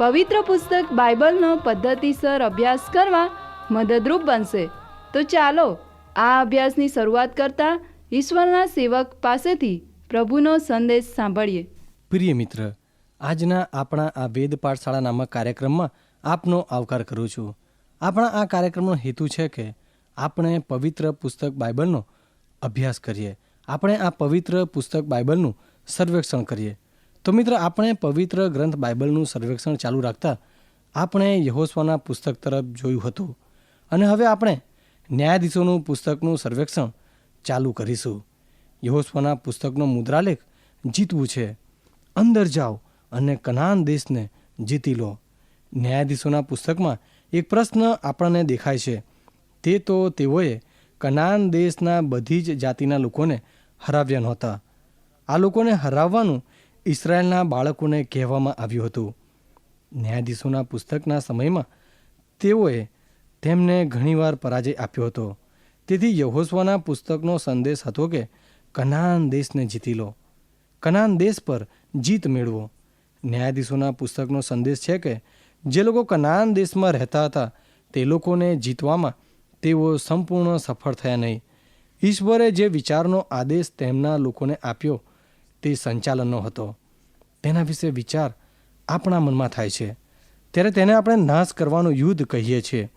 પવિત્ર પુસ્તક બાઇબલનો પદ્ધતિસર અભ્યાસ કરવા મદદરૂપ બનશે. તો ચાલો, આ અભ્યાસની શરૂઆત કરતા ઈશ્વરના સેવક પાસેથી પ્રભુનો સંદેશ સાંભળીએ. પ્રિય મિત્ર, આજના આપણા આ વેદ પાઠશાળા નામક કાર્યક્રમમાં આપનો આવકાર કરું છું. આપણા આ કાર્યક્રમનો હેતુ છે કે આપણે પવિત્ર પુસ્તક બાઇબલનો અભ્યાસ કરીએ. આપણે આ પવિત્ર પુસ્તક બાઇબલનું સર્વેક્ષણ કરીએ. તો મિત્ર, આપણે પવિત્ર ગ્રંથ બાઇબલનું સર્વેક્ષણ ચાલુ રાખતા આપણે યહોસ્વાના પુસ્તક તરફ જોયું હતું. અને હવે આપણે ન્યાયાધીશોનું પુસ્તકનું સર્વેક્ષણ ચાલુ કરીશું. યહોસ્વાના પુસ્તકનો મુદ્રાલેખ જીતવું છે. અંદર જાઓ અને કનાન દેશને જીતી લો. ન્યાયાધીશોના પુસ્તકમાં એક પ્રશ્ન આપણને દેખાય છે. તે તો તેઓએ કનાન દેશના બધી જ જાતિના લોકોને હરાવ્યા નહોતા. આ લોકોને હરાવવાનું ઇસરાયેલના બાળકોને કહેવામાં આવ્યું હતું. ન્યાયાધીશોના પુસ્તકના સમયમાં તેઓએ તેમને ઘણીવાર પરાજય આપ્યો હતો. તેથી યહોસ્વાના પુસ્તકનો સંદેશ હતો કે કનાન દેશને જીતી લો. કનાન દેશ પર જીત મેળવો. ન્યાયાધીશોના પુસ્તકનો સંદેશ છે કે જે લોકો કનાન દેશમાં રહેતા હતા, તે લોકોને જીતવામાં તેઓ સંપૂર્ણ સફળ થયા નહીં. ઈશ્વરે જે વિચારનો આદેશ તેમના લોકોને આપ્યો, તે સંચાલનનો હતો. તેના વિશે વિચાર આપણા મનમાં થાય છે. ત્યારે તેને આપણે નાશ કરવાનું યુદ્ધ કહીએ છીએ.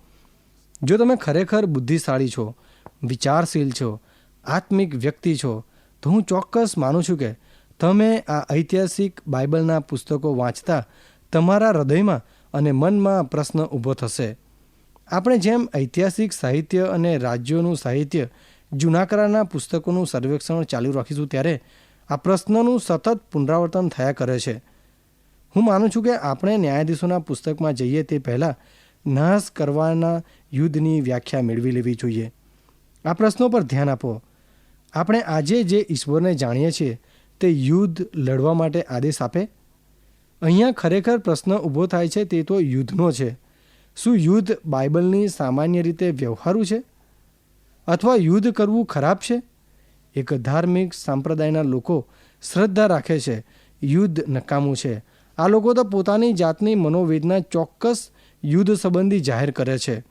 જો તમે ખરેખર બુદ્ધિશાળી છો, વિચારશીલ છો, આત્મિક વ્યક્તિ છો, તો હું ચોક્કસ માનું છું કે તમે આ ઐતિહાસિક બાઇબલના પુસ્તકો વાંચતા તમારા હૃદયમાં અને મનમાં પ્રશ્ન ઊભો થશે. આપણે જેમ ઐતિહાસિક સાહિત્ય અને રાજ્યોનું સાહિત્ય જૂના કરારના પુસ્તકોનું સર્વેક્ષણ ચાલુ રાખીશું, ત્યારે આ પ્રશ્નનું સતત પુનરાવર્તન થયા કરે છે. હું માનું છું કે આપણે ન્યાયાધીશોના પુસ્તકમાં જઈએ તે પહેલાં નાશ કરવાના યુદ્ધની વ્યાખ્યા મેળવી લેવી જોઈએ. આ પ્રશ્નો પર ધ્યાન આપો. આપણે આજે જે ઈશ્વરને જાણીએ છીએ, તે યુદ્ધ લડવા માટે આદેશ આપે? અહીંયા ખરેખર પ્રશ્ન ઊભો થાય છે તે તો યુદ્ધનો છે. શું યુદ્ધ બાઇબલની સામાન્ય રીતે વ્યવહારુ છે? અથવા યુદ્ધ કરવું ખરાબ છે? એક ધાર્મિક સંપ્રદાયના લોકો શ્રદ્ધા રાખે છે, યુદ્ધ નકામું છે. આ લોકો તો પોતાની જાતની મનોવેદના ચોક્કસ યુદ્ધ સંબંધી જાહેર કરે છે.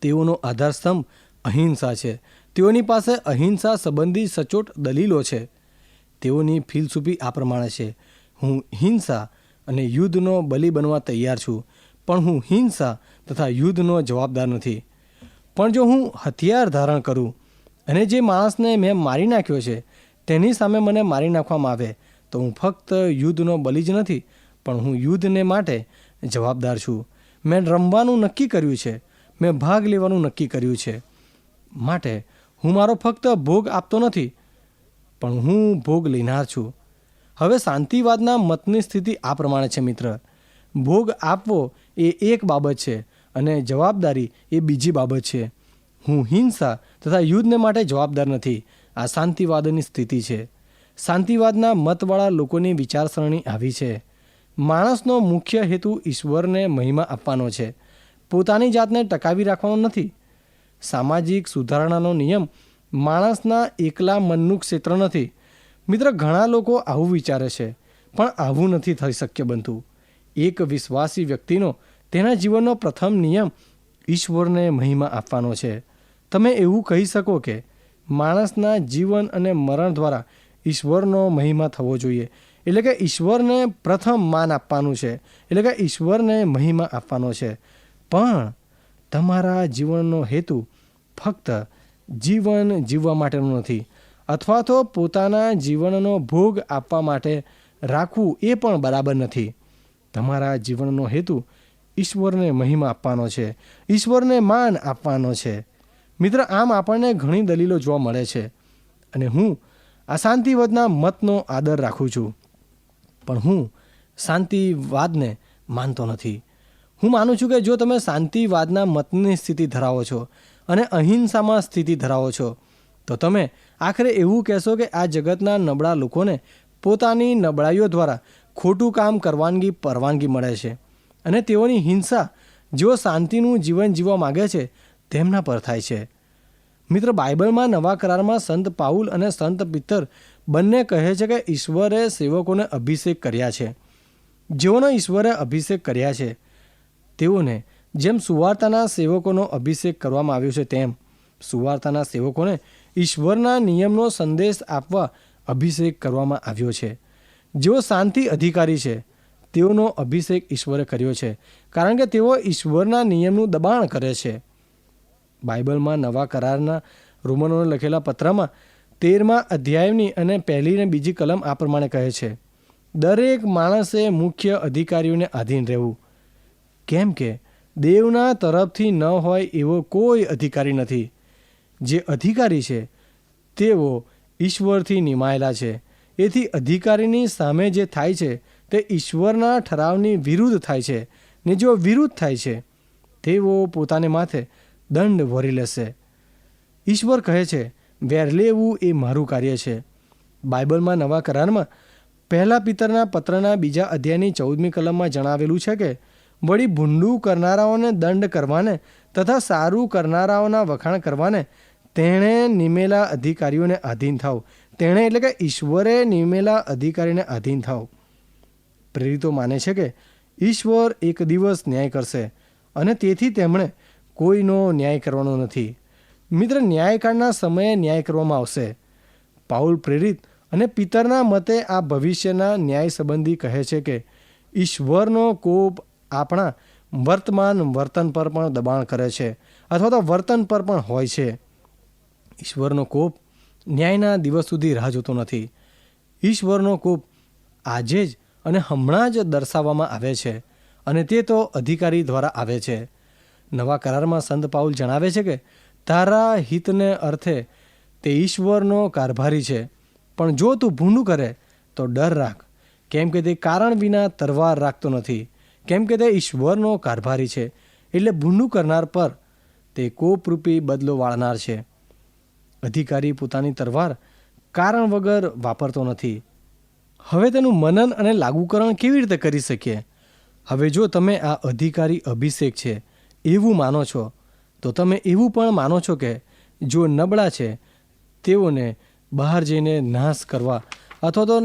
તેઓનો આધારસ્તંભ અહિંસા છે. તેઓની પાસે અહિંસા સંબંધી સચોટ દલીલો છે. તેઓની ફિલસૂફી આ પ્રમાણે છે. હું હિંસા અને યુદ્ધનો બલી બનવા તૈયાર છું, પણ હું હિંસા તથા યુદ્ધનો જવાબદાર નથી. પણ જો હું હથિયાર ધારણ કરું અને જે માણસને મેં મારી નાખ્યો છે, તેની સામે મને મારી નાખવામાં આવે. તો હું ફક્ત યુદ્ધનો બલી જ નથી, પણ હું યુદ્ધને માટે જવાબદાર છું. મેં રમવાનું નક્કી કર્યું છે. મેં ભાગ લેવાનું નક્કી કર્યું છે. માટે હું મારો ફક્ત ભોગ આપતો નથી, પણ હું ભોગ લેનાર છું. હવે શાંતિવાદના મતની સ્થિતિ આ પ્રમાણે છે, મિત્ર. ભોગ આપવો એ એક બાબત છે અને જવાબદારી એ બીજી બાબત છે. હું હિંસા તથા યુદ્ધને માટે જવાબદાર નથી. આ શાંતિવાદની સ્થિતિ છે. શાંતિવાદના મતવાળા લોકોની વિચારસરણી આવી છે. માણસનો મુખ્ય હેતુ ઈશ્વરને મહિમા આપવાનો છે. પોતાની જાતને ટકાવી રાખવાનો નથી. સામાજિક સુધારણાનો નિયમ માણસના એકલા મનનું ક્ષેત્ર નથી. મિત્ર, ઘણા લોકો આવું વિચારે છે, પણ આવું નથી થઈ શક્ય બનતું. એક વિશ્વાસી વ્યક્તિનો તેના જીવનનો પ્રથમ નિયમ ઈશ્વરને મહિમા આપવાનો છે. તમે એવું કહી શકો કે માણસના જીવન અને મરણ દ્વારા ઈશ્વરનો મહિમા થવો જોઈએ. એટલે કે ઈશ્વરને પ્રથમ માન આપવાનું છે. એટલે કે ઈશ્વરને મહિમા આપવાનો છે. પણ તમારા જીવનનો હેતુ ફક્ત જીવન જીવવા માટેનો નથી. અથવા તો પોતાના જીવનનો ભોગ આપવા માટે રાખવું એ પણ બરાબર નથી. તમારા જીવનનો હેતુ ઈશ્વરને મહિમા આપવાનો છે. ઈશ્વરને માન આપવાનો છે. મિત્ર, આમ આપણને ઘણી દલીલો જોવા મળે છે અને હું આ શાંતિવાદના મતનો આદર રાખું છું. પણ હું શાંતિવાદને માનતો નથી. હું માનું છું કે જો તમે શાંતિવાદના મતની સ્થિતિ ધરાવો છો અને અહિંસામાં સ્થિતિ ધરાવો છો, તો તમે આખરે એવું કહેશો કે આ જગતના નબળા લોકોને પોતાની નબળાઈઓ દ્વારા ખોટું કામ કરવાની પરવાનગી મળે છે અને તેઓની હિંસા જેઓ શાંતિનું જીવન જીવવા માગે છે, તેમના પર થાય છે. મિત્ર, બાઇબલમાં નવા કરારમાં સંત પાઉલ અને સંત પિત્તર બંને કહે છે કે ઈશ્વરે સેવકોને અભિષેક કર્યા છે. જેઓનો ઈશ્વરે અભિષેક કર્યા છે, તેઓને જેમ સુવાર્તાના સેવકોનો અભિષેક કરવામાં આવ્યો છે, તેમ સુવાર્તાના સેવકોને ઈશ્વરના નિયમનો સંદેશ આપવા અભિષેક કરવામાં આવ્યો છે. જેઓ શાંતિ અધિકારી છે, તેઓનો અભિષેક ઈશ્વરે કર્યો છે, કારણ કે તેઓ ઈશ્વરના નિયમનું દબાણ કરે છે. બાઇબલમાં નવા કરારના રોમનોને લખેલા પત્રમાં તેરમા અધ્યાયની અને પહેલી ને બીજી કલમ આ પ્રમાણે કહે છે, દરેક માણસે મુખ્ય અધિકારીઓને આધીન રહેવું. કેમ કે દેવના તરફથી ન હોય એવો કોઈ અધિકારી નથી. જે અધિકારી છે, તેઓ ઈશ્વરથી નિમાયેલા છે. એથી અધિકારીની સામે જે થાય છે, તે ઈશ્વરના ઠરાવની વિરુદ્ધ થાય છે ને જો વિરુદ્ધ થાય છે, તેઓ પોતાને માથે દંડ ભરી લેશે. ઈશ્વર કહે છે, વેર લેવું એ મારું કાર્ય છે. બાઇબલમાં નવા કરારમાં પહેલા પિતરના પત્રના બીજા અધ્યાયની ચૌદમી કલમમાં જણાવેલું છે કે, વળી ભૂંડું કરનારાઓને દંડ કરવાને તથા સારું કરનારાઓના વખાણ કરવાને તેણે નિમેલા અધિકારીઓને આધીન થાવ. તેણે એટલે કે ઈશ્વરે નિમેલા અધિકારીને આધીન થાવ. પ્રેરિતો માને છે કે, ઈશ્વર એક દિવસ ન્યાય કરશે અને તેથી તેમણે કોઈનો ન્યાય કરવાનો નથી. મિત્ર, ન્યાયકાળના સમયે ન્યાય કરવામાં આવશે. પાઉલ પ્રેરિત અને પિતરના મતે આ ભવિષ્યના ન્યાય સંબંધી કહે છે કે, ઈશ્વરનો કોપ આપણા વર્તમાન વર્તન પર પણ દબાણ કરે છે અથવા તો વર્તન પર પણ હોય છે. ઈશ્વરનો કોપ ન્યાયના દિવસ સુધી રાહ જોતો નથી. ઈશ્વરનો કોપ આજે જ અને હમણાં જ દર્શાવવામાં આવે છે અને તે તો અધિકારી દ્વારા આવે છે. નવા કરારમાં સંત પાઉલ જણાવે છે કે, તારા હિતને અર્થે તે ઈશ્વરનો કારભારી છે. પણ જો તું ભૂંડું કરે, તો ડર રાખ. કેમ કે તે કારણ વિના તરવાર રાખતો નથી. કેમ કે તે ઈશ્વરનો કારભારી છે. એટલે ભૂંડું કરનાર પર તે કોપરૂપી બદલો વાળનાર છે. અધિકારી પોતાની તરવાર કારણ વગર વાપરતો નથી. હવે તેનું મનન અને લાગુકરણ કેવી રીતે કરી શકીએ? હવે જો તમે આ અધિકારી અભિષેક છે એવું માનો છો? તો તમે એવું પણ માનો છો કે જો નબળા છે, તેઓને બહાર જઈને નાશ કરવા અથવા તો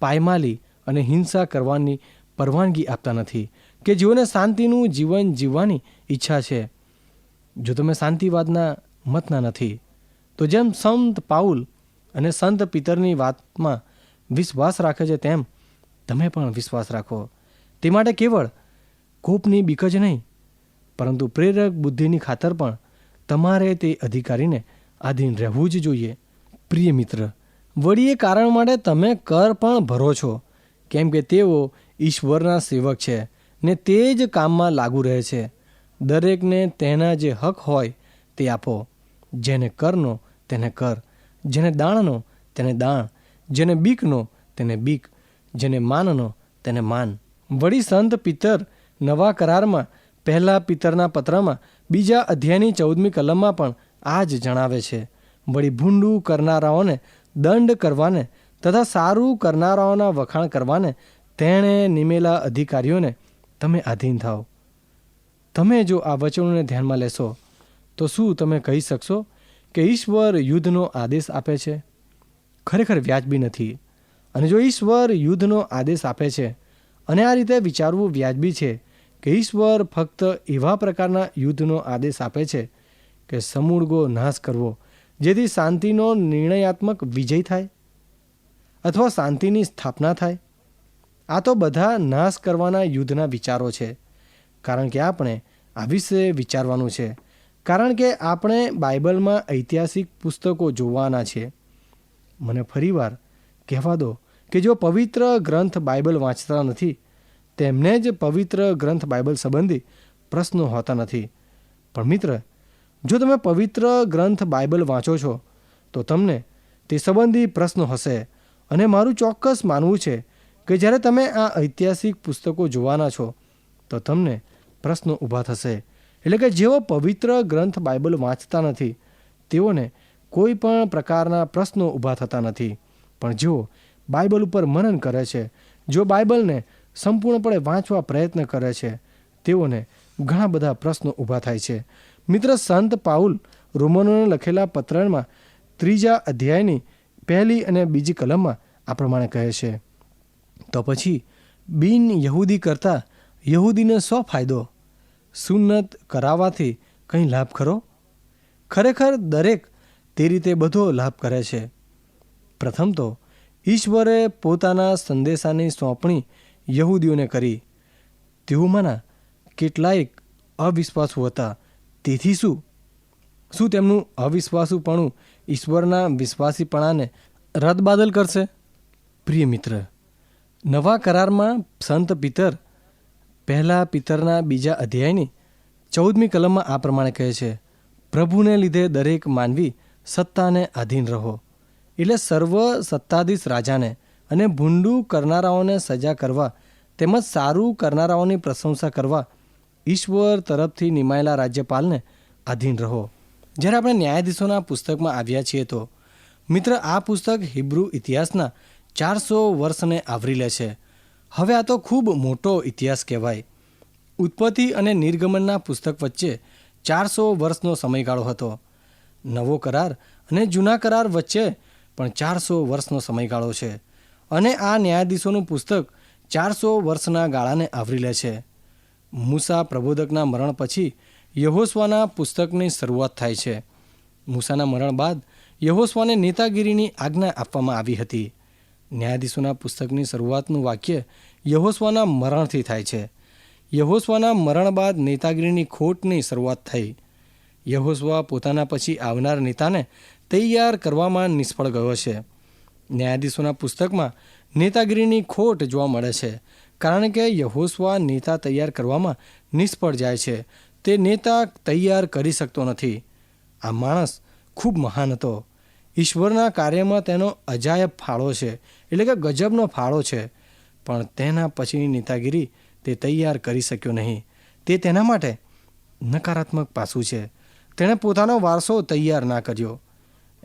પાયમાલી અને હિંસા કરવાની પરવાનગી આપતા નથી કે જેઓને શાંતિનું જીવન જીવવાની ઈચ્છા છે. જો તમે શાંતિવાદના મતના નથી, તો જેમ સંત પાઉલ અને સંત પિતરની વાતમાં વિશ્વાસ રાખે છે, તેમ તમે પણ વિશ્વાસ રાખો. તે માટે કેવળ કોપની બીક જ નહીં પરંતુ પ્રેરક બુદ્ધિની ખાતર પણ તમારે તે અધિકારીને આધીન રહેવું જ જોઈએ. પ્રિય મિત્ર, વળી એ કારણ માટે તમે કર પણ ભરો છો, કેમ કે તેઓ ઈશ્વરના સેવક છે ને તે જ કામમાં લાગુ રહે છે. દરેકને તેના જે હક હોય તે આપો. જેને કરનો તેને કર, જેને દાણનો તેને દાણ, જેને બીકનો તેને બીક, જેને માનનો તેને માન. વળી સંત પિતર નવા કરારમાં પહેલા પિતરના પત્રમાં, બીજા અધ્યાયની ચૌદમી કલમમાં પણ આ જ જણાવે છે. વળી ભૂંડું કરનારાઓને દંડ કરવાને તથા સારું કરનારાઓના વખાણ કરવાને તેણે નિમેલા અધિકારીઓને તમે આધીન થાઓ. તમે જો આ વચનોને ધ્યાનમાં લેશો, તો શું તમે કહી શકશો કે ઈશ્વર યુદ્ધનો આદેશ આપે છે? ખરેખર વ્યાજબી નથી. અને જો ઈશ્વર યુદ્ધનો આદેશ આપે છે, અને આ રીતે વિચારવું વ્યાજબી છે કે ઈશ્વર ફક્ત એવા પ્રકારના યુદ્ધનો આદેશ આપે છે કે સમૂળગો નાશ કરવો, જેથી શાંતિનો નિર્ણયાત્મક વિજય થાય અથવા શાંતિની સ્થાપના થાય. આ તો બધા નાશ કરવાના યુદ્ધના વિચારો છે, કારણ કે આપણે આ વિશે વિચારવાનું છે. કારણ કે આપણે બાઇબલમાં ઐતિહાસિક પુસ્તકો જોવાના છે. મને ફરીવાર કહેવા દો કે જો પવિત્ર ગ્રંથ બાઇબલ વાંચતા નથી તેમને જ પવિત્ર ગ્રંથ બાઇબલ સંબંધી પ્રશ્નો હોતા નથી. પણ મિત્ર, જો તમે પવિત્ર ગ્રંથ બાઇબલ વાંચો છો, તો તમને તે સંબંધી પ્રશ્નો હશે અને મારું ચોક્કસ માનવું છે કે જ્યારે તમે આ ઐતિહાસિક પુસ્તકો જોવાના છો, તો તમને પ્રશ્નો ઊભા થશે. એટલે કે જેઓ પવિત્ર ગ્રંથ બાઇબલ વાંચતા નથી, તેઓને કોઈ પણ પ્રકારના પ્રશ્નો ઊભા થતા નથી. પણ જેઓ બાઇબલ ઉપર મનન કરે છે, જો બાઇબલને સંપૂર્ણપણે વાંચવા પ્રયત્ન કરે છે. તેઓને ઘણા બધા પ્રશ્નો ઊભા થાય છે. મિત્ર સંત પાઉલ રોમનોને લખેલા પત્રમાં ત્રીજા અધ્યાયની પહેલી અને બીજી કલમમાં આ પ્રમાણે કહે છે. તો પછી, બિન યહૂદી કરતાં યહૂદીને શો ફાયદો? સુન્નત કરાવવાથી કંઈ લાભ ખરો? ખરેખર દરેક તે રીતે બધો લાભ કરે છે. પ્રથમ તો, ઈશ્વરે પોતાના સંદેશાની સોંપણી યહૂદીઓને કરી. તેઓમાંના કેટલાયક અવિશ્વાસુ હતા. તેથી શું? શું તેમનું અવિશ્વાસુપણું ઈશ્વરના વિશ્વાસીપણાને રદબાદલ કરશે? પ્રિય મિત્ર, નવા કરારમાં સંત પિતર પહેલા પિતરના બીજા અધ્યાયની ચૌદમી કલમમાં આ પ્રમાણે કહે છે, પ્રભુને લીધે દરેક માનવી સત્તાને આધીન રહો. એટલે સર્વ સત્તાધીશ રાજાને અને ભૂંડું કરનારાઓને સજા કરવા તેમજ સારું કરનારાઓની પ્રશંસા કરવા ઈશ્વર તરફથી નિમાયેલા રાજ્યપાલને આધીન રહો. જ્યારે આપણે ન્યાયાધીશોના પુસ્તકમાં આવ્યા છીએ તો મિત્ર, આ પુસ્તક હિબ્રુ ઇતિહાસના ચારસો વર્ષને આવરી લે છે. હવે આ તો ખૂબ મોટો ઇતિહાસ કહેવાય. ઉત્પત્તિ અને નિર્ગમનના પુસ્તક વચ્ચે ચારસો વર્ષનો સમયગાળો હતો. નવો કરાર અને જૂના કરાર વચ્ચે પણ ચારસો વર્ષનો સમયગાળો છે. અને આ ન્યાયાધીશોનું પુસ્તક ચારસો વર્ષના ગાળાને આવરી લે છે. મૂસા પ્રબોધકના મરણ પછી યહોસ્વાના પુસ્તકની શરૂઆત થાય છે. મૂસાના મરણ બાદ યહોસ્વાને નેતાગીરીની આજ્ઞા આપવામાં આવી હતી. ન્યાયાધીશોના પુસ્તકની શરૂઆતનું વાક્ય યહોસ્વાના મરણથી થાય છે. યહોસ્વાના મરણ બાદ નેતાગીરીની ખોટની શરૂઆત થઈ. યહોસ્વા પોતાના પછી આવનાર નેતાને તૈયાર કરવામાં નિષ્ફળ ગયો છે. ન્યાયાધીશોના પુસ્તકમાં નેતાગીરીની ખોટ જોવા મળે છે, કારણ કે યહોસ્વા નેતા તૈયાર કરવામાં નિષ્ફળ જાય છે. તે નેતા તૈયાર કરી શકતો નથી. આ માણસ ખૂબ મહાન હતો. ઈશ્વરના કાર્યમાં તેનો અજાયબ ફાળો છે, એટલે કે ગજબનો ફાળો છે. પણ તેના પછીની નેતાગીરી તે તૈયાર કરી શક્યો નહીં. તે તેના માટે નકારાત્મક પાસું છે. તેણે પોતાનો વારસો તૈયાર ના કર્યો.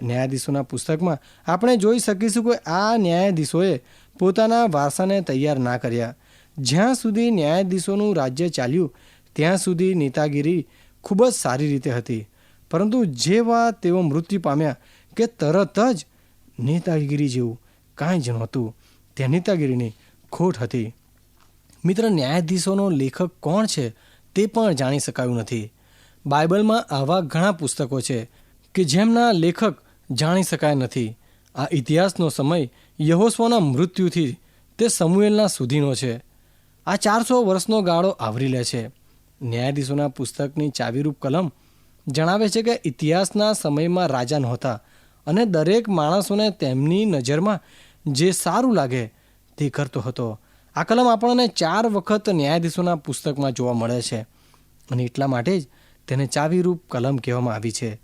ન્યાયાધીશોના પુસ્તકમાં આપણે જોઈ શકીશું કે આ ન્યાયાધીશોએ પોતાના વારસાને તૈયાર ના કર્યા. જ્યાં સુધી ન્યાયાધીશોનું રાજ્ય ચાલ્યું, ત્યાં સુધી નેતાગીરી ખૂબ જ સારી રીતે હતી. પરંતુ જેવા તેઓ મૃત્યુ પામ્યા કે તરત જ નેતાગીરી જેવું કાંઈ જ નહોતું. તે નેતાગીરીની ખોટ હતી. મિત્ર, ન્યાયાધીશોનો લેખક કોણ છે તે પણ જાણી શકાયું નથી. બાઇબલમાં આવા ઘણા પુસ્તકો છે. કે જેમના લેખક જાણી શકાય નથી. આ ઇતિહાસનો સમય યહોસ્વના મૃત્યુથી તે સમુએલના સુધીનો છે. આ ચારસો વર્ષનો ગાળો આવરી લે છે. ન્યાયાધીશોના પુસ્તકની ચાવીરૂપ કલમ જણાવે છે કે ઇતિહાસના સમયમાં રાજા નહોતા અને દરેક માણસોને તેમની નજરમાં જે સારું લાગે તે કરતો હતો. આ કલમ આપણને ચાર વખત ન્યાયાધીશોના પુસ્તકમાં જોવા મળે છે અને એટલા માટે જ તેને ચાવીરૂપ કલમ કહેવામાં આવી છે.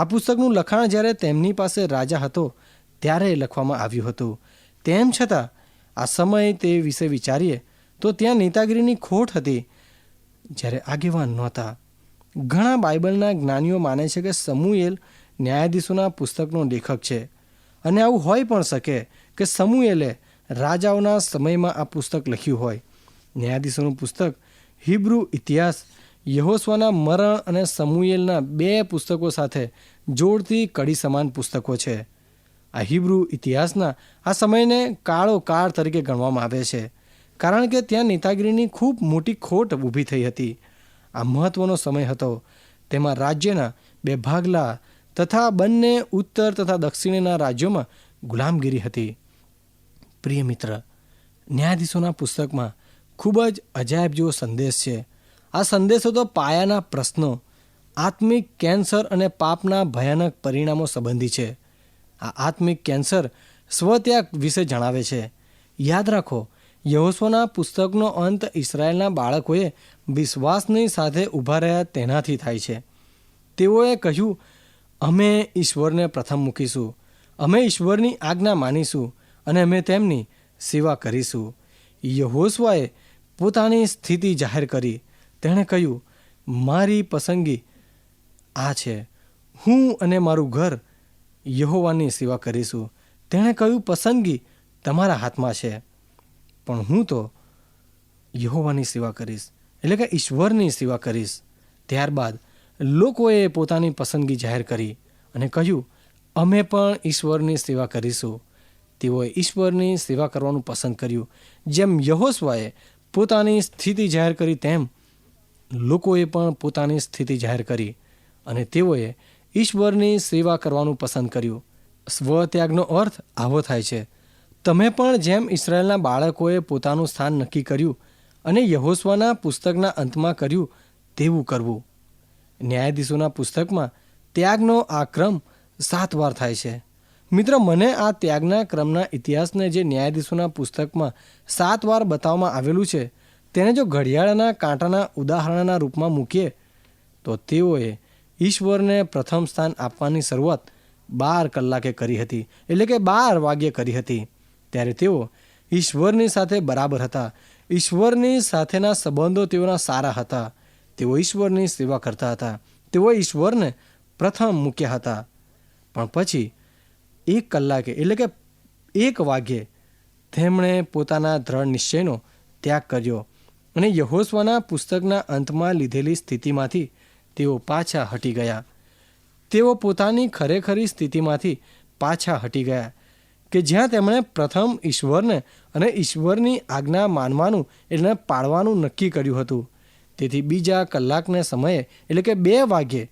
આ પુસ્તકનું લખાણ જ્યારે તેમની પાસે રાજા હતો, ત્યારે લખવામાં આવ્યું હતું. તેમ છતાં, આ સમય તે વિશે વિચારીએ, તો ત્યાં નેતાગીરીની ખોટ હતી, જ્યારે આગેવાન નહોતા. ઘણા બાઇબલના જ્ઞાનીઓ માને છે કે સમુએલ ન્યાયાધીશોના પુસ્તકનો લેખક છે. અને આવું હોઈ પણ શકે કે સમુએલે રાજાઓના સમયમાં આ પુસ્તક લખ્યું હોય. ન્યાયાધીશોનું પુસ્તક હિબ્રુ ઇતિહાસ, યહોસ્વાના મરણ અને સમુએલના બે પુસ્તકો સાથે જોડતી કડી સમાન પુસ્તકો છે. આ હિબ્રુ ઇતિહાસના આ સમયને કાળો કાળ તરીકે ગણવામાં આવે છે, કારણ કે ત્યાં નેતાગીરીની ખૂબ મોટી ખોટ ઊભી થઈ હતી. આ મહત્વનો સમય હતો. તેમાં રાજ્યના બે ભાગલા તથા બંને ઉત્તર તથા દક્ષિણના રાજ્યોમાં ગુલામગીરી હતી. પ્રિય મિત્ર, ન્યાયાધીશોના પુસ્તકમાં ખૂબ જ અજાયબ જેવો સંદેશ છે. આ સંદેશો તો પાયાના પ્રશ્નો આત્મિક કેન્સર અને પાપના ભયાનક પરિણામો સંબંધી છે. આ આત્મિક કેન્સર સ્વત્યાગ વિશે જણાવે છે. યાદ રાખો યહોસ્વના પુસ્તકનો અંત ઇસરાયેલના બાળકોએ વિશ્વાસની સાથે ઊભા રહ્યા તેનાથી થાય છે. તેઓએ કહ્યું, અમે ઈશ્વરને પ્રથમ મૂકીશું. અમે ઈશ્વરની આજ્ઞા માનીશું અને અમે તેમની સેવા કરીશું. યહોસ્વાએ પોતાની સ્થિતિ જાહેર કરી. તેણે કહ્યું, મારી પસંદગી આ છે. હું અને મારું ઘર યહોવાની સેવા કરીશું. તેણે કહ્યું, પસંદગી તમારા હાથમાં છે. પણ હું તો યહોવાની સેવા કરીશ. એટલે કે ઈશ્વરની સેવા કરીશ. ત્યારબાદ લોકોએ પોતાની પસંદગી જાહેર કરી અને કહ્યું, અમે પણ ઈશ્વરની સેવા કરીશું. તેઓએ ઈશ્વરની સેવા કરવાનું પસંદ કર્યું. જેમ યહોસ્વાએ પોતાની સ્થિતિ જાહેર કરી, તેમ લોકોએ પણ પોતાની સ્થિતિ જાહેર કરી. અને તેઓએ ઈશ્વરની સેવા કરવાનું પસંદ કર્યું. સ્વત્યાગનો અર્થ આવો થાય છે. તમે પણ જેમ ઇસરાયેલના બાળકોએ પોતાનું સ્થાન નક્કી કર્યું અને યહોસ્વાના પુસ્તકના અંતમાં કર્યું, તેવું કરવું. ન્યાયાધીશોના પુસ્તકમાં ત્યાગનો આ ક્રમ સાત વાર થાય છે. મિત્ર, મને આ ત્યાગના ક્રમના ઇતિહાસને જે ન્યાયાધીશોના પુસ્તકમાં સાત વાર બતાવવામાં આવેલું છે, તેને જો ઘડિયાળના કાંટાના ઉદાહરણના રૂપમાં મૂકીએ, તો તેઓએ ઈશ્વરને પ્રથમ સ્થાન આપવાની શરૂઆત બાર કલાકે કરી હતી, એટલે કે બાર વાગ્યે કરી હતી. ત્યારે તેઓ ઈશ્વરની સાથે બરાબર હતા. ઈશ્વરની સાથેના સંબંધો તેઓના સારા હતા. તેઓ ઈશ્વરની સેવા કરતા હતા. તેઓ ઈશ્વરને પ્રથમ મૂક્યા હતા. પણ પછી એક કલાકે, એટલે કે એક વાગ્યે તેમણે પોતાના દ્રઢ નિશ્ચયનો ત્યાગ કર્યો અને યહોસ્વાના પુસ્તકના અંતમાં લીધેલી સ્થિતિમાંથી તેઓ પાછા હટી ગયા. તેઓ પોતાની ખરેખરી સ્થિતિમાંથી પાછા હટી ગયા કે જ્યાં તેમણે પ્રથમ ઈશ્વરને અને ઈશ્વરની આજ્ઞા માનવાનું એટલે પાળવાનું નક્કી કર્યું હતું. તેથી બીજા કલાકને સમયે એટલે કે બે વાગ્યે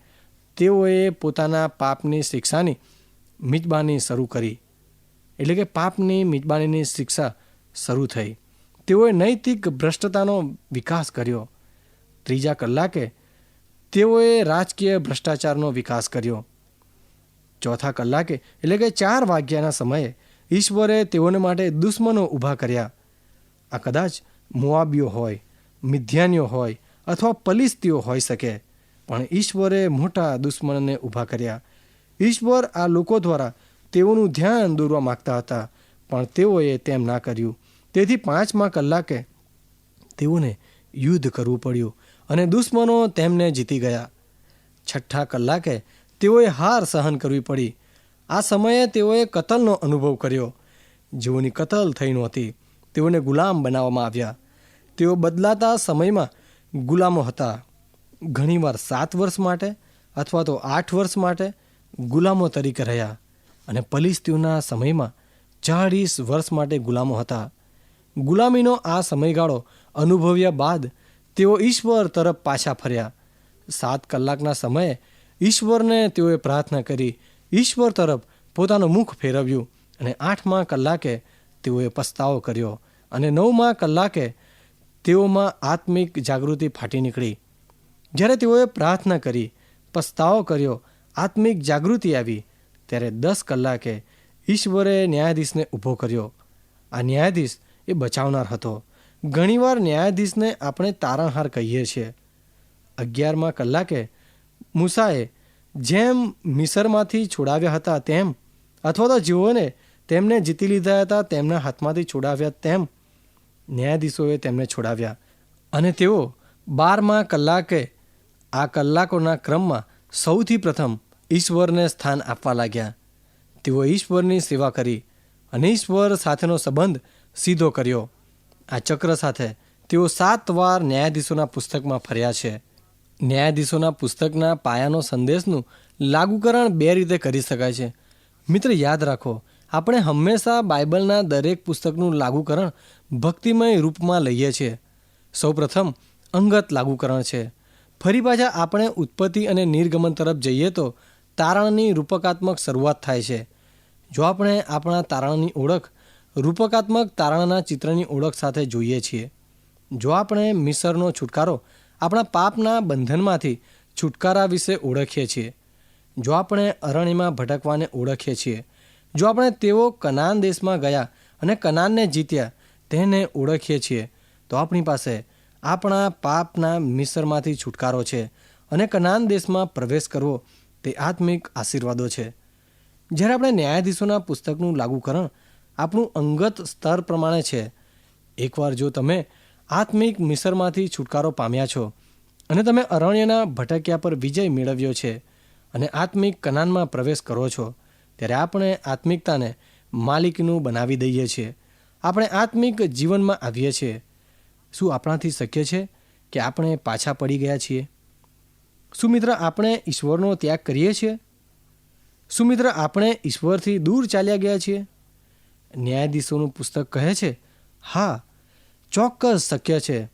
તેઓએ પોતાના પાપની શિક્ષાની મિજબાની શરૂ કરી. એટલે કે પાપની મિજબાનીની શિક્ષા શરૂ થઈ. તેઓએ નૈતિક ભ્રષ્ટતાનો વિકાસ કર્યો. ત્રીજા કલાકે તેઓએ રાજકીય ભ્રષ્ટાચારનો વિકાસ કર્યો. ચોથા કલાકે, એટલે કે ચાર વાગ્યાના સમયે, ઈશ્વરે તેઓને માટે દુશ્મનો ઊભા કર્યા. આ કદાચ મુઆબીઓ હોય મિધ્યાનીઓ હોય અથવા પલિસ્તીઓ હોઈ શકે, પણ ઈશ્વરે મોટા દુશ્મનને ઊભા કર્યા. ઈશ્વર આ લોકો દ્વારા તેઓનું ધ્યાન દોરવા માગતા હતા, પણ તેઓએ તેમ ના કર્યું. તેથી પાંચમા કલાકે તેઓને યુદ્ધ કરવું પડ્યું. અને દુશ્મનો તેમને જીતી ગયા. છઠ્ઠા કલાકે તેઓએ હાર સહન કરવી પડી. આ સમયે તેઓએ કતલનો અનુભવ કર્યો. જેઓની કતલ થઈ નહોતી. તેઓને ગુલામ બનાવવામાં આવ્યા. તેઓ બદલાતા સમયમાં ગુલામો હતા. ઘણીવાર સાત વર્ષ માટે અથવા તો આઠ વર્ષ માટે ગુલામો તરીકે રહ્યા અને પલિસ્તીઓના સમયમાં ચાળીસ વર્ષ માટે ગુલામો હતા. ગુલામીનો આ સમયગાળો અનુભવ્યા બાદ તેઓ ઈશ્વર તરફ પાછા ફર્યા. સાત કલાકના સમયે ઈશ્વરને તેઓએ પ્રાર્થના કરી ઈશ્વર તરફ પોતાનું મુખ ફેરવ્યું અને આઠમા કલાકે તેઓએ પસ્તાવો કર્યો અને નવમા કલાકે તેઓમાં આત્મિક જાગૃતિ ફાટી નીકળી. જ્યારે તેઓએ પ્રાર્થના કરી, પસ્તાવો કર્યો, આત્મિક જાગૃતિ આવી, ત્યારે દસ કલાકે ઈશ્વરે ન્યાયાધીશને ઊભો કર્યો. આ ન્યાયાધીશ એ બચાવનાર હતો. ઘણીવાર ન્યાયાધીશને આપણે તારણહાર કહીએ છીએ. અગિયારમાં કલાકે મૂસાએ જેમ મિસરમાંથી છોડાવ્યા હતા તેમ, અથવા તો જેઓને તેમને જીતી લીધા હતા તેમના હાથમાંથી છોડાવ્યા તેમ, ન્યાયાધીશોએ તેમને છોડાવ્યા. અને તેઓ બારમા કલાકે આ કલાકોના ક્રમમાં સૌથી પ્રથમ ઈશ્વરને સ્થાન આપવા લાગ્યા. તેઓ ઈશ્વરની સેવા કરી અને ઈશ્વર સાથેનો સંબંધ સીધો કર્યો. આ ચક્ર સાથે તેઓ સાત વાર ન્યાયાધીશોના પુસ્તકમાં ફર્યા છે. ન્યાયાધીશોના પુસ્તકના પાયાનો સંદેશનું લાગુકરણ બે રીતે કરી શકાય છે. મિત્ર, યાદ રાખો, આપણે હંમેશા બાઇબલના દરેક પુસ્તકનું લાગુકરણ ભક્તિમય રૂપમાં લઈએ છીએ. સૌપ્રથમ, અંગત લાગુકરણ છે. ફરી પાછા આપણે ઉત્પત્તિ અને નિર્ગમન તરફ જઈએ તો તારણની રૂપકાત્મક શરૂઆત થાય છે. જો આપણે આપણા તારણની ઓળખ રૂપકાત્મક તારણાના ચિત્રની ઓળખ સાથે જોઈએ છીએ. જો આપણે મિસરનો છુટકારો આપણા પાપના બંધનમાંથી છુટકારા વિશે ઓળખીએ છીએ, જો આપણે અરણ્યમાં ભટકવાને ઓળખીએ છીએ, જો આપણે તેઓ કનાન દેશમાં ગયા અને કનાનને જીત્યા તેને ઓળખીએ છીએ, તો આપણી પાસે આપણા પાપના મિસરમાંથી છુટકારો છે અને કનાન દેશમાં પ્રવેશ કરવો તે આત્મિક આશીર્વાદો છે. જ્યારે આપણે ન્યાયાધીશોના પુસ્તકનું લાગુકરણ આપણું અંગત સ્તર પ્રમાણે છે. એકવાર જો તમે આત્મિક મિસરમાંથી છુટકારો પામ્યા છો અને તમે અરણ્યના ભટક્યા પર વિજય મેળવ્યો છે અને આત્મિક કનાનમાં પ્રવેશ કરો છો, ત્યારે આપણે આત્મિકતાને માલિકનું બનાવી દઈએ છીએ. આપણે આત્મિક જીવનમાં આવીએ છીએ. શું આપણાથી શક્ય છે કે આપણે પાછા પડી ગયા છીએ? શું મિત્ર આપણે ઈશ્વરનો ત્યાગ કરીએ છીએ? શું મિત્ર આપણે ઈશ્વરથી દૂર ચાલ્યા ગયા છીએ? ન્યાયાધીશોનું પુસ્તક કહે છે, હા, ચોક્કસ શક્ય છે.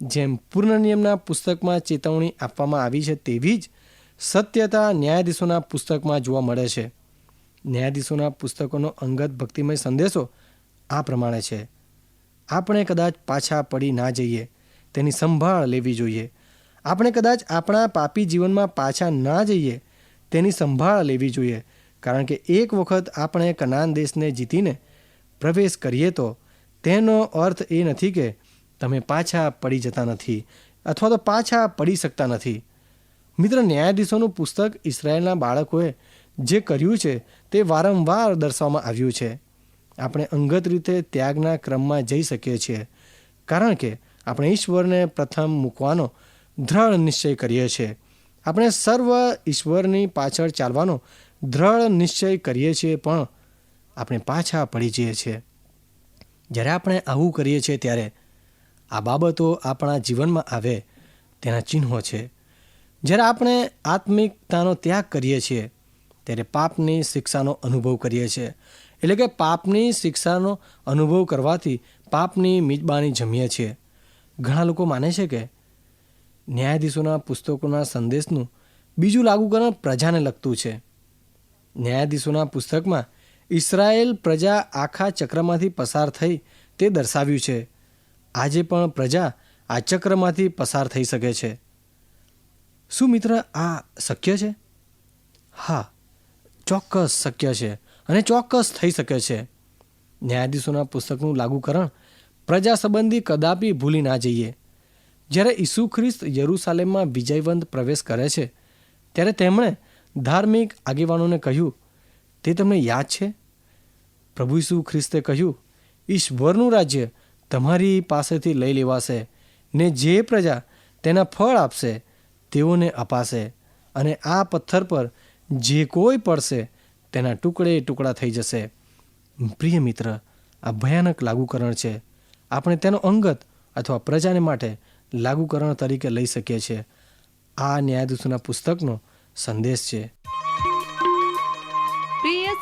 જેમ પૂર્ણ નિયમના પુસ્તકમાં ચેતવણી આપવામાં આવી છે, તેવી જ સત્યતા ન્યાયાધીશોના પુસ્તકમાં જોવા મળે છે. ન્યાયાધીશોના પુસ્તકોનો અંગત ભક્તિમય સંદેશો આ પ્રમાણે છે. આપણે કદાચ પાછા પડી ના જઈએ, તેની સંભાળ લેવી જોઈએ. આપણે કદાચ આપણા પાપી જીવનમાં પાછા ના જઈએ, તેની સંભાળ લેવી જોઈએ. કારણ કે એક વખત આપણે કનાન દેશને જીતીને પ્રવેશ કરીએ તો તેનો અર્થ એ નથી કે તમે પાછા પડી જતા નથી અથવા તો પાછા પડી શકતા નથી. મિત્ર, ન્યાયાધીશોનું પુસ્તક ઇસરાયેલના બાળકોએ જે કર્યું છે તે વારંવાર દર્શાવવામાં આવ્યું છે. આપણે અંગત રીતે ત્યાગના ક્રમમાં જઈ શકીએ છીએ, કારણ કે આપણે ઈશ્વરને પ્રથમ મૂકવાનો દ્રઢ નિશ્ચય કરીએ છીએ. આપણે સર્વ ઈશ્વરની પાછળ ચાલવાનો દ્રઢ નિશ્ચય કરીએ છીએ, પણ આપણે પાછા પડી જઈએ છીએ. જ્યારે આપણે આવું કરીએ છીએ ત્યારે આ બાબતો આપણા જીવનમાં આવે તેના ચિહ્નો છે. જ્યારે આપણે આત્મિકતાનો ત્યાગ કરીએ છીએ ત્યારે પાપની શિક્ષાનો અનુભવ કરીએ છીએ. એટલે કે પાપની શિક્ષાનો અનુભવ કરવાથી પાપની મિજબાની જમીએ છીએ. ઘણા લોકો માને છે કે ન્યાયાધીશોના પુસ્તકોના સંદેશનું બીજું લાગુકરણ પ્રજાને લગતું છે. ન્યાયાધીશોના પુસ્તકમાં ઇસરાયેલ પ્રજા આખા ચક્રમાંથી પસાર થઈ તે દર્શાવ્યું છે. આજે પણ પ્રજા આ ચક્રમાંથી પસાર થઈ શકે છે. શું મિત્ર આ શક્ય છે? હા, ચોક્કસ શક્ય છે અને ચોક્કસ થઈ શકે છે. ન્યાયાધીશોના પુસ્તકનું લાગુકરણ પ્રજા સંબંધી કદાપી ભૂલી ના જઈએ. જ્યારે ઈસુ ખ્રિસ્ત યરૂસાલેમમાં વિજયવંત પ્રવેશ કરે છે, ત્યારે તેમણે ધાર્મિક આગેવાનોને કહ્યું તે તમને યાદ છે? પ્રભુ ઈસુ ખ્રિસ્તે કહ્યું, ઈશ્વરનું રાજ્ય તમારી પાસેથી લઈ લેવાશે ને જે પ્રજા તેના ફળ આપશે, તેઓને અપાશે અને આ પથ્થર પર જે કોઈ પડશે તેના ટુકડે ટુકડા થઈ જશે. પ્રિય મિત્ર, આ ભયાનક લાગુકરણ છે. આપણે તેનો અંગત અથવા પ્રજાને માટે લાગુકરણ તરીકે લઈ શકીએ છીએ. આ ન્યાયાધીશોના પુસ્તકનો સંદેશ છે.